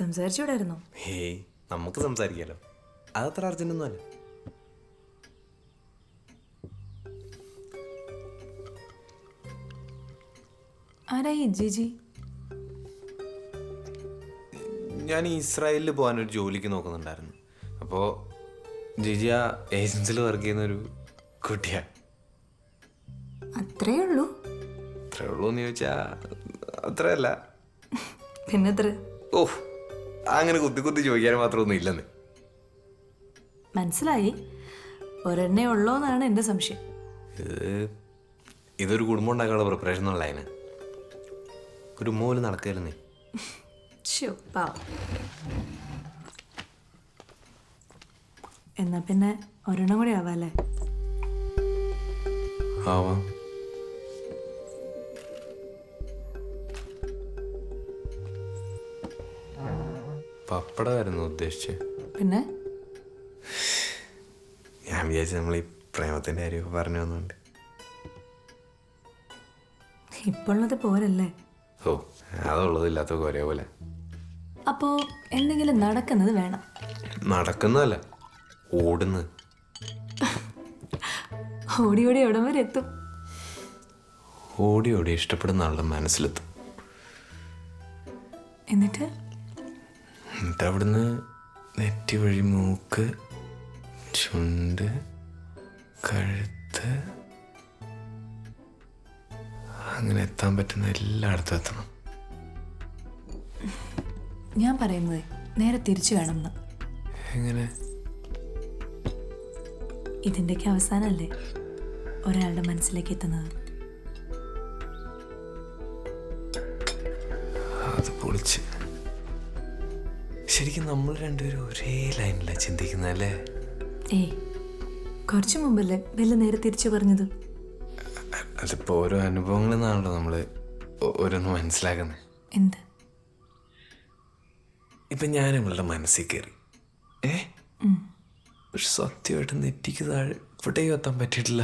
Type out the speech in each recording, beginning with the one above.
സംസാരിച്ചൂടായിരുന്നോ? Hey നമുക്ക് സംസാരിക്കാലോ. അതത്ര അർജന്റൊന്നും അല്ല. ആരായി ജിജി? ഞാൻ ഇസ്രായേലിൽ പോകാൻ ഒരു ജോലിക്ക് നോക്കുന്നുണ്ടായിരുന്നു. അപ്പോൾ ജിജി ആ ഏജൻസിൽ വർക്ക് ചെയ്യുന്ന ഒരു കുട്ടിയാ. അത്രേ ഉള്ളൂ? അത്രേ ഉള്ളൂ എന്ന് ചോദിച്ചാൽ അത്രയല്ല. പിന്നെത്ര? ഓ അങ്ങനെ കുത്തി കുത്തി ചോദിക്കാൻ മാത്രമൊന്നും ഇല്ലെന്ന്. മനസ്സിലായി. ഒരെണ്ണേ ഉള്ളോന്നാണ് എന്റെ സംശയം. ഇത് ഇതൊരു കുടുംബം ഉണ്ടാക്കാനുള്ള പ്രിപ്പറേഷൻ എന്നുള്ള അതിന്. ഒരു മൂൽ നടക്കരുന്നേ. പാവം. എന്നാ പിന്നെ ഒരെണ്ണം കൂടി ആവാല്ലേ ആവാം. പപ്പടമായിരുന്നു ഉദ്ദേശിച്ചത് പിന്നെ? ഞാൻ വിചാരിച്ചു നമ്മൾ ഈ പ്രേമത്തിന്റെ കാര്യമൊക്കെ പറഞ്ഞു വന്നുണ്ട്. ഇപ്പോഴത് പോരല്ലേ? ഓ അതുള്ളത് ഇല്ലാത്തൊക്കെ ഒരേപോലെ അപ്പോ എന്തെങ്കിലും നടക്കുന്നത് വേണം. നടക്കുന്നതല്ല ഓടുന്നത്. ഓടി ഓടി എവിടം വരെ എത്തും? ഓടി ഓടി ഇഷ്ടപ്പെടുന്ന ആളുടെ മനസ്സിലെത്തും. എന്നിട്ട്? എന്നിട്ട് അവിടുന്ന് നെറ്റി വഴി മൂക്ക് ചുണ്ട് കഴുത്ത് അങ്ങനെ എത്താൻ പറ്റുന്ന എല്ലായിടത്തും എത്തണം. ഞാൻ പറയുന്നത് നേരെ തിരിച്ചു വേണമെന്ന് എങ്ങനെ? ഇതിന്റെയൊക്കെ അവസാനമല്ലേ ഒരാളുടെ മനസ്സിലേക്ക് എത്തുന്നത്? അത് പൊളിച്ച്. ശരിക്കും നമ്മൾ രണ്ടുപേരും ഒരേ ലൈനിലാണ് ചിന്തിക്കുന്നല്ലേ ഏ കുറച്ചു മുമ്പല്ലേ വല്ല നേരെ തിരിച്ചു പറഞ്ഞത്? അതിപ്പോ ഓരോ അനുഭവങ്ങളിൽ നിന്നാണല്ലോ നമ്മൾ ഓരോന്ന് മനസ്സിലാക്കുന്നത് എന്ത്? ഇപ്പൊ ഞാൻ ഇവളുടെ മനസ്സിൽ കയറി ഏ? പക്ഷെ സത്യമായിട്ട് നെറ്റിക്ക് താഴെ ഇവിടെയും എത്താൻ പറ്റിയിട്ടില്ല.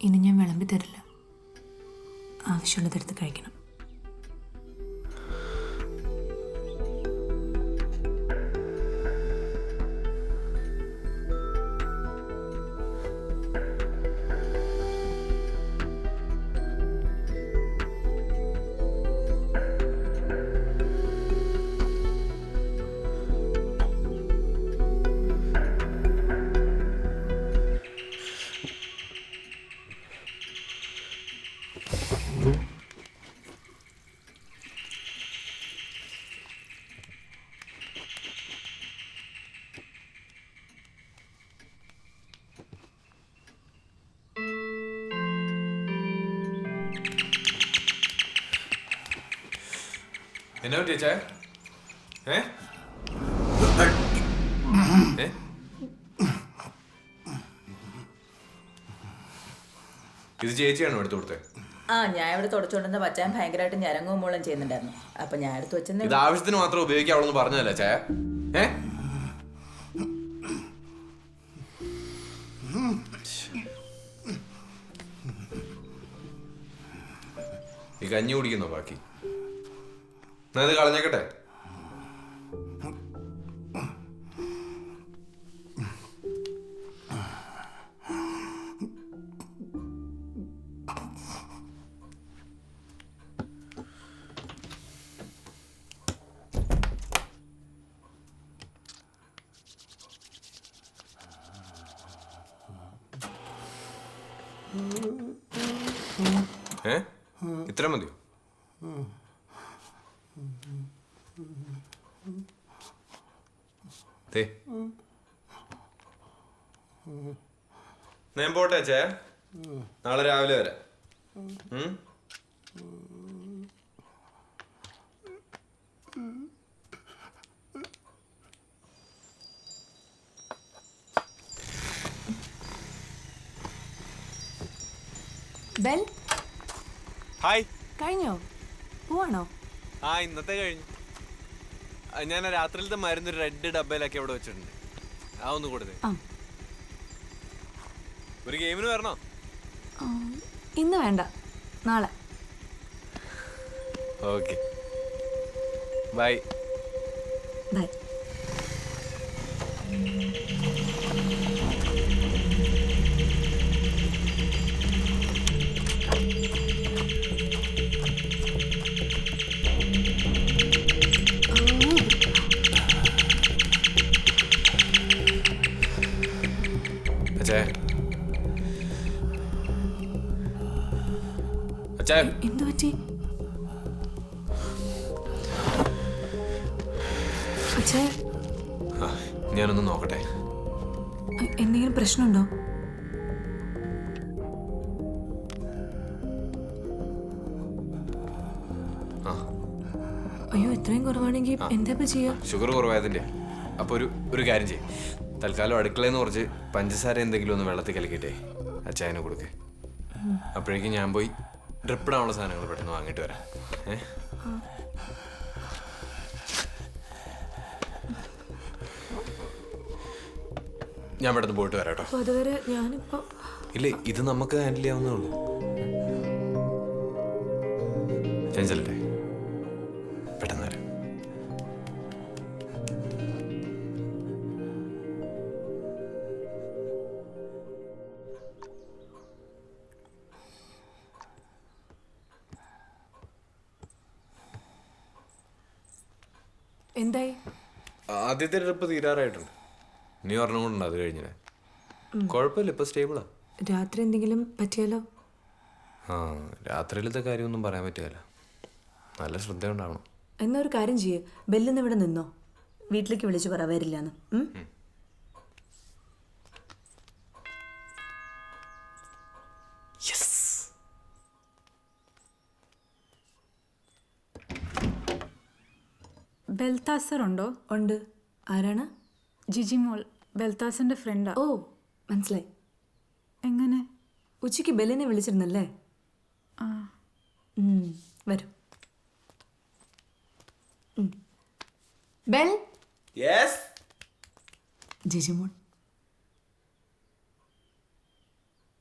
ഇനി ഞാൻ വിളമ്പി തരില്ല. ആവശ്യമുള്ളതെടുത്ത് കഴിക്കണം. എന്നാ പറ്റിയ ഏ? ഇത് ചേച്ചിയാണോ എടുത്തു കൊടുത്തത് ആ ഞാൻ ഇവിടെ തുടച്ചുകൊണ്ടിരുന്ന പച്ചാൻ ഭയങ്കരമായിട്ട് ഞരങ്ങും മൂളം ചെയ്യുന്നുണ്ടായിരുന്നു. അപ്പൊ ഞാൻ എടുത്ത് വെച്ചെന്നേ ഇത് ആവശ്യത്തിന് മാത്രം ഉപയോഗിക്കാവുള്ളൂ പറഞ്ഞതല്ല ചായ ഏ? ഈ കഞ്ഞി കുടിക്കുന്നോ ബാക്കി? ഇത് കളഞ്ഞേക്കട്ടെ. ഏ? ഇത്ര മതിയോ? ദേ. ഞാൻ പോട്ടെ ചേ നാളെ രാവിലെ വരെ. Bell hi. കഴിഞ്ഞോ? പോവാണോ? ആ ഇന്നത്തെ കഴിഞ്ഞു. ഞാൻ രാത്രിയിലത്തെ മരുന്ന് ഒരു റെഡ് ഡബയിലൊക്കെ ഇവിടെ വെച്ചിട്ടുണ്ട്. ആ ഒന്ന് കൊടുത്തേ. ഒരു ഗെയിമിന് വരണോ? ഇന്ന് വേണ്ട. നാളെ. ഓക്കെ. ബൈ. ബൈ. ഇത്രയും കുറവാണെങ്കിൽ എന്താ ചെയ്യാം? ഷുഗർ കുറവായതിന്റെ അപ്പൊ ഒരു ഒരു കാര്യം ചെയ്യും. തൽക്കാലം അടുക്കളയെന്ന് കുറച്ച് പഞ്ചസാര എന്തെങ്കിലും ഒന്ന് വെള്ളത്തിൽ കലക്കിട്ടെ അച്ചായനെ കൊടുക്കേ. അപ്പോഴേക്കും ഞാൻ പോയി ഡ്രിപ്പിടാനുള്ള സാധനങ്ങൾ പെട്ടെന്ന് വാങ്ങിയിട്ട് വരാം. ഏ? ഞാൻ പെട്ടെന്ന് പോയിട്ട് വരാം കേട്ടോ. അതുവരെ ഞാനിപ്പോ ഇല്ല ഇത് നമുക്ക് ഹാൻഡിൽ ചെയ്യാവുന്നേ ഉള്ളൂ. ഞാൻ ചെല്ലട്ടെ ആദ്യത്തെ ട്രിപ്പ് തീരാറായിട്ടുണ്ട്. നീ പറഞ്ഞുകൊണ്ടുണ്ട് കൊണ്ടുണ്ട് അത് കഴിഞ്ഞ കുഴപ്പമില്ല ഇപ്പൊ സ്റ്റേബിളാ രാത്രി എന്തെങ്കിലും പറ്റിയാലോ? ആ രാത്രിയിലത്തെ കാര്യമൊന്നും പറയാൻ പറ്റിയല്ല നല്ല ശ്രദ്ധ ഉണ്ടാവണം എന്നാ ഒരു കാര്യം ചെയ്യ്. ബെല്ലിന്ന് ഇവിടെ നിന്നോ. വീട്ടിലേക്ക് വിളിച്ചു പറ വരില്ലാന്ന്. ഉം? ബെൽത്താസർ ഉണ്ടോ? ഉണ്ട്. ആരാണ്? ജിജി മോൾ ബെൽത്താസിന്റെ ഫ്രണ്ടാ ഓ മനസ്സിലായി. എങ്ങനെ? ഉച്ചയ്ക്ക് ബെല്ലിനെ വിളിച്ചിരുന്നല്ലേ? ആ. വരൂ. ബെൽ? യെസ് ജിജിമോൾ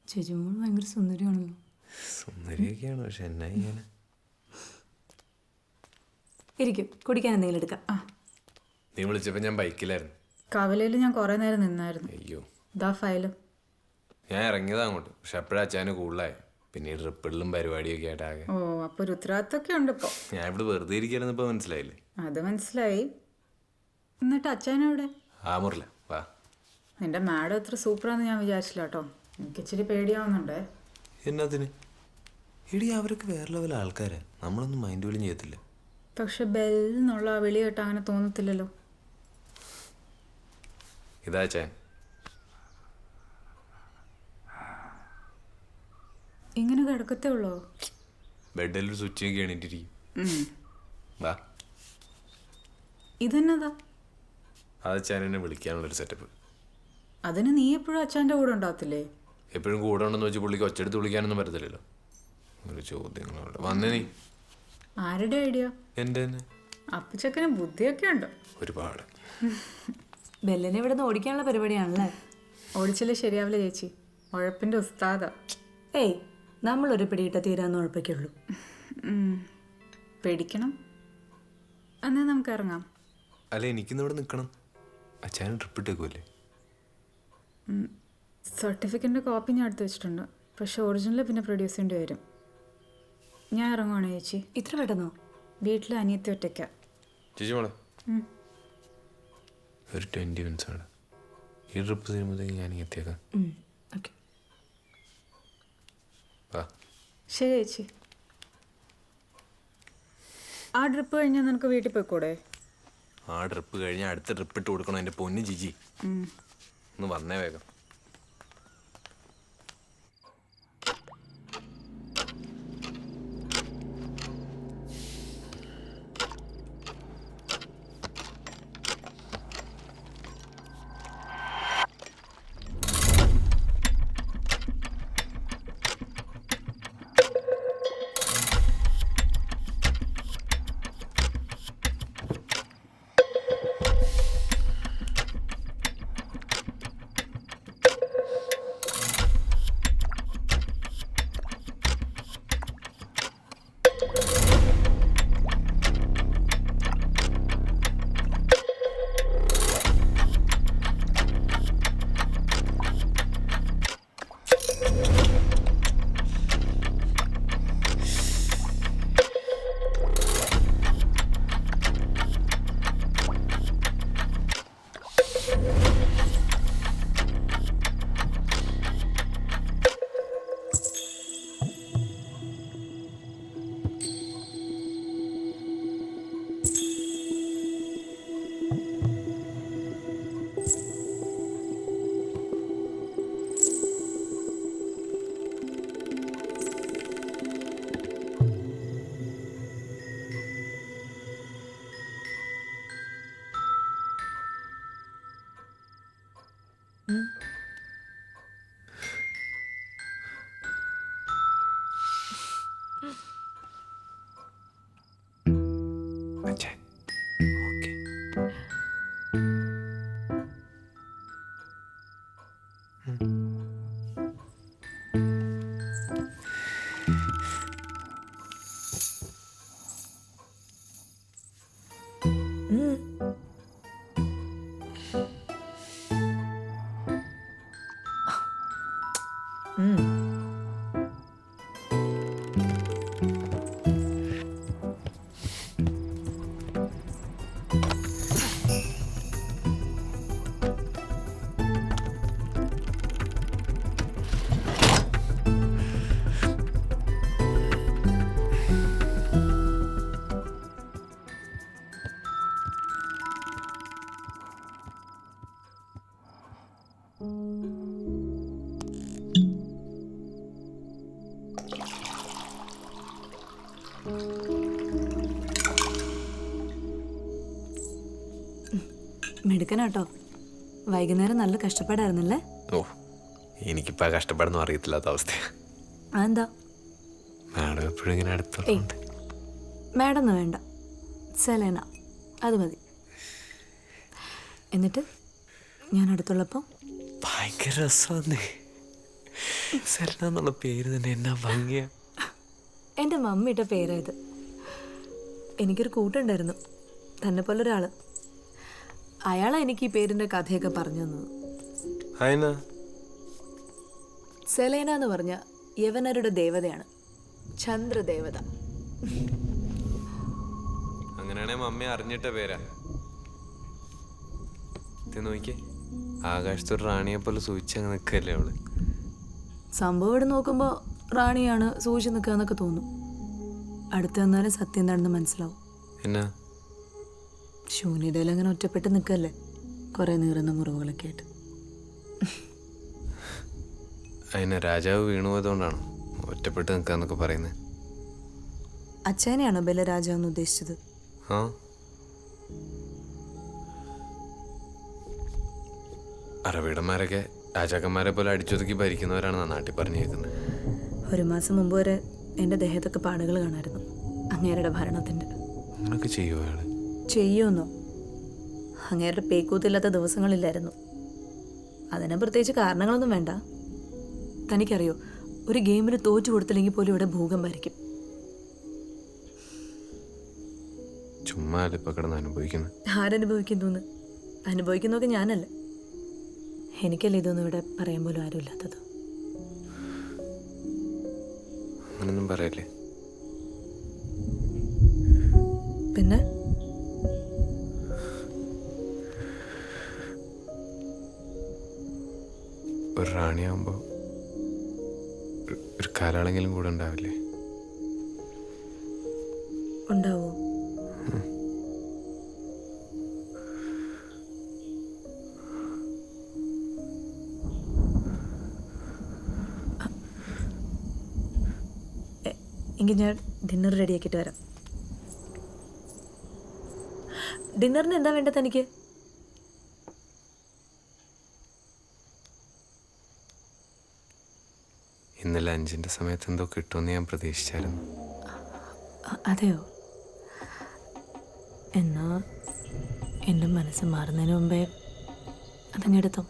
ജിജിമോൾ ഭയങ്കര സുന്ദരിയാണല്ലോ. സുന്ദരിയൊക്കെയാണ് പക്ഷെ എന്നാ ഇരിക്കും കുടിക്കാൻ എന്തെങ്കിലും എടുക്കാം. ആ. നീ വിളിച്ചപ്പോ ഞാൻ ബൈക്കിലായിരുന്നു. കവലയിൽ ഞാൻ കുറേ നേരം നിന്നായിരുന്നു. അയ്യോ. ഇതാ ഫയൽ. ഞാൻ ഇറങ്ങിയതാ അങ്ങോട്ട്. പക്ഷെ അപ്പോഴാ അച്ഛന് കൂടുതലായി പിന്നെ ഈ ട്രിപ്പിളിലും പരിപാടിയൊക്കെ ആയിട്ട് ആകെ. ഓ അപ്പൊ ഒരു ഉത്തരവാദിത്തമൊക്കെ ഉണ്ട് ഇപ്പൊ ഞാൻ ഇവിടെ വെറുതെ ഇരിക്കലെന്ന് ഇപ്പൊ മനസ്സിലായില്ലേ? അത് മനസ്സിലായി. എന്നിട്ട് അച്ഛനവിടെ ആ മുറില വാ. നിന്റെ മാഡം എത്ര സൂപ്പറാന്ന് ഞാൻ വിചാരിച്ചില്ല കേട്ടോ. എനിക്ക് ഇച്ചിരി പേടിയാവുന്നുണ്ടേ. എന്നതിന് എടി അവരൊക്കെ വേറെ ലെവൽ ആൾക്കാരാ. നമ്മളൊന്നും മൈൻഡ് പോലും ചെയ്യത്തില്ല. പക്ഷെ ബെൽ എന്നുള്ള ആ വിളി കേട്ട് അങ്ങനെ തോന്നത്തില്ലല്ലോ. ഇതാ ചേ. ഇങ്ങനെ കിടക്കത്തേ ഉള്ളോ? ബെഡിൽ ഒരു സ്വിച്ച് ഒക്കെ എണീറ്റിരിക്കും. വാ. ഇതെന്നതാ? അത് ചാൻ എന്നെ വിളിക്കാനുള്ളൊരു സെറ്റപ്പ് അതിന് നീ എപ്പോഴും അച്ഛന്റെ കൂടെ ഉണ്ടാകത്തില്ലേ എപ്പോഴും കൂടെ ഉണ്ടെന്ന് വെച്ച് പുള്ളിക്ക് ഒച്ചെടുത്ത് വിളിക്കാനൊന്നും പറ്റത്തില്ലല്ലോ. ഒരു ചോദ്യങ്ങളോട്. വന്നേ നീ. ആരുടെ ഐഡിയ എന്റെ തന്നെ അപ്പച്ചക്കന് ബുദ്ധിയൊക്കെ ഉണ്ടോ. ഒരുപാട്. ബെല്ലിനെ ഇവിടെ നിന്ന് ഓടിക്കാനുള്ള പരിപാടിയാണല്ലേ? ഓടിച്ചില്ല ശരിയാവില്ല ചേച്ചി. ഉഴപ്പിന്റെ ഉസ്താദ. ഏയ് നമ്മളൊരു പിടിയിട്ട തീരാന്ന് ഉഴപ്പിക്കുള്ളൂ. പേടിക്കണം. എന്നാ നമുക്ക് ഇറങ്ങാം. അല്ല എനിക്കിന്ന് ഇവിടെ നിൽക്കണം. അച്ഛൻ ട്രിപ്പ് ഇട്ടേക്കുമല്ലേ സർട്ടിഫിക്കറ്റിന്റെ കോപ്പി ഞാൻ എടുത്ത് വെച്ചിട്ടുണ്ട്. പക്ഷെ ഒറിജിനൽ പിന്നെ പ്രൊഡ്യൂസ് ചെയ്യേണ്ടി വരും. ഞാൻ ഇറങ്ങുവാണ് ചേച്ചി? ഇത്ര പെട്ടെന്നോ? വീട്ടിൽ അനിയത്തി ഒറ്റയ്ക്ക. ചേച്ചി മോളെ. ഒരു ട്വന്റി മിനിറ്റ്സ് ആണ് ഈ ട്രിപ്പ് തീരുമ്പോഴത്തേക്ക് ഞാൻ എത്തിയേക്കാം. ഓക്കെ വാ. ശരി ചേച്ചി. ആ ട്രിപ്പ് കഴിഞ്ഞാൽ നിനക്ക് വീട്ടിൽ പോയിക്കൂടെ? ആ ട്രിപ്പ് കഴിഞ്ഞാൽ അടുത്ത ട്രിപ്പ് ഇട്ട് കൊടുക്കണം എന്റെ പൊന്ന് ജിജി. ഒന്ന് വന്നേ വേഗം. 嗯。മിടുക്കനാട്ടോ വൈകുന്നേരം നല്ല കഷ്ടപ്പാടായിരുന്നല്ലേ? ഓ എനിക്കിപ്പോൾ കഷ്ടപ്പാടൊന്നും അറിയത്തില്ലാത്ത അവസ്ഥ അതെന്താ? മാഡം എപ്പോഴും ഇങ്ങനെ അടുത്തുള്ളതുകൊണ്ട്. മാഡം വേണ്ട. സെലേന അത് മതി. എന്നിട്ട് ഞാൻ അടുത്തുള്ളപ്പോൾ ഭയങ്കര രസമാണ് സെലന എന്നുള്ള പേര് തന്നെ എന്നാ ഭംഗിയാ. എന്റെ മമ്മിയുടെ പേരായത് എനിക്കൊരു കൂട്ടുണ്ടായിരുന്നു. തന്നെ പോലെ ഒരാൾ അയാളാ എനിക്ക് ഈ പേരിന്റെ കഥയൊക്കെ പറഞ്ഞു തന്നത് അതിനാ സെലേന എന്ന് പറഞ്ഞ യവനരുടെ ദേവതയാണ്. ചന്ദ്രദേവത. അങ്ങനെയാണെ മമ്മി അറിഞ്ഞിട്ട പേരാ. ഇത് നോക്കിയേ ആകാശത്തൊരു റാണിയെ പോലെ സൂചിച്ചങ്ങ് നിൽക്കല്ലേ അവൾ. സംഭവം ഇവിടെ നോക്കുമ്പോൾ റാണിയാണ് സൂചി നിൽക്കുക എന്നൊക്കെ തോന്നും. അടുത്ത് വന്നാലും സത്യം എന്താണെന്ന് മനസ്സിലാവും. എന്നാ? ശൂന്യതയിൽ അങ്ങനെ ഒറ്റപ്പെട്ട് നിൽക്കല്ലേ? കുറേ നീറുന്ന മുറിവുകളൊക്കെ ആയിട്ട്. അതിനെ രാജാവ് വീണു പോയതുകൊണ്ടാണോ ഒറ്റപ്പെട്ട് നിൽക്കാന്നൊക്കെ പറയുന്നത് അച്ഛനെയാണോ ബലരാജ എന്ന് ഉദ്ദേശിച്ചത്? ആ. അറബിടന്മാരൊക്കെ രാജാക്കന്മാരെ പോലെ അടിച്ചൊതുക്കി ഭരിക്കുന്നവരാണ് നാട്ടിൽ പറഞ്ഞു കേൾക്കുന്നത് ഒരു മാസം മുമ്പ് വരെ എന്റെ ദേഹത്തൊക്കെ പാടുകൾ കാണായിരുന്നു. അങ്ങേരുടെ ഭരണത്തിന്റെ. ചെയ്യുവാണ് ചെയ്യുമോ ചെയ്യുമെന്നോ അങ്ങേരുടെ പേക്കൂത്തില്ലാത്ത ദിവസങ്ങളില്ലായിരുന്നു. അതിന് പ്രത്യേകിച്ച് കാരണങ്ങളൊന്നും വേണ്ട. തനിക്കറിയോ ഒരു ഗെയിമിന് തോറ്റു കൊടുത്തില്ലെങ്കിൽ പോലും ഇവിടെ ഭൂകമ്പായിരിക്കും ചുമ്മാ കിടന്ന് ആരനുഭവിക്കുന്നു അനുഭവിക്കുന്നൊക്കെ ഞാനല്ല? എനിക്കല്ല ഇതൊന്നും ഇവിടെ പറയാൻ പോലും ആരുമില്ലാത്തത്. അങ്ങനൊന്നും പറയല്ലേ? പിന്നെ? ഒരു റാണിയാകുമ്പോൾ ഒരു കാലാളെങ്കിലും കൂടെ ഉണ്ടാവില്ലേ? ഉണ്ടാവോ? എങ്കിൽ ഞാൻ ഡിന്നർ റെഡിയാക്കിയിട്ട് വരാം. ഡിന്നറിന് എന്താ വേണ്ടത് തനിക്ക്? അഞ്ചിന്റെ സമയത്ത് എന്തോ കിട്ടുമെന്ന് ഞാൻ പ്രതീക്ഷിച്ചായിരുന്നു. അതെയോ? എന്നാ എന്റെ മനസ്സ് മാറുന്നതിന് മുമ്പേ അതങ്ങെടുത്തോ